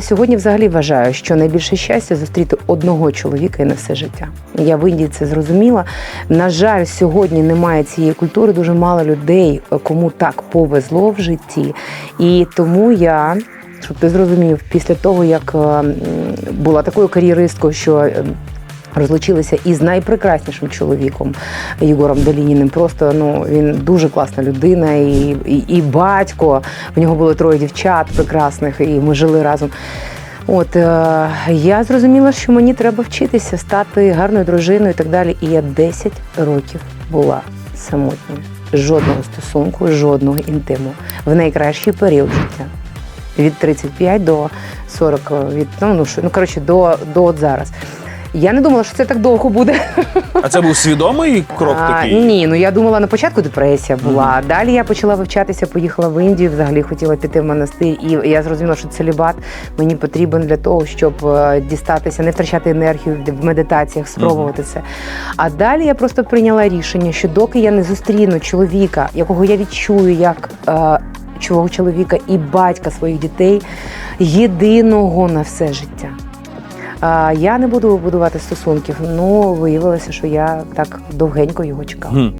Сьогодні взагалі вважаю, що найбільше щастя зустріти одного чоловіка і на все життя. Я в Індії це зрозуміла. На жаль, сьогодні немає цієї культури. Дуже мало людей, кому так повезло в житті. І тому я, щоб ти зрозумів, після того як е, була такою кар'єристкою, що е, Розлучилася із найпрекраснішим чоловіком Єгором Долініним. Просто ну він дуже класна людина, і, і, і батько. В нього було троє дівчат прекрасних, і ми жили разом. От е, я зрозуміла, що мені треба вчитися стати гарною дружиною і так далі. І я 10 років була самотньою. Жодного стосунку, жодного інтиму в найкращий період життя. Від 35 до 40, від ну, ну, ну коротше, до, до от зараз. Я не думала, що це так довго буде. А це був свідомий крок А. Ні, ну я думала, на початку депресія була. Далі я почала вивчатися, поїхала в Індію, взагалі хотіла піти в монастир, і я зрозуміла, що целібат мені потрібен для того, щоб е, дістатися, не втрачати енергію в медитаціях, спробувати це. А далі я просто прийняла рішення, що доки я не зустріну чоловіка, якого я відчую як. е, Чого чоловіка і батька своїх дітей єдиного на все життя. Я не буду будувати стосунків. Ну виявилося, що я так довгенько його чекала.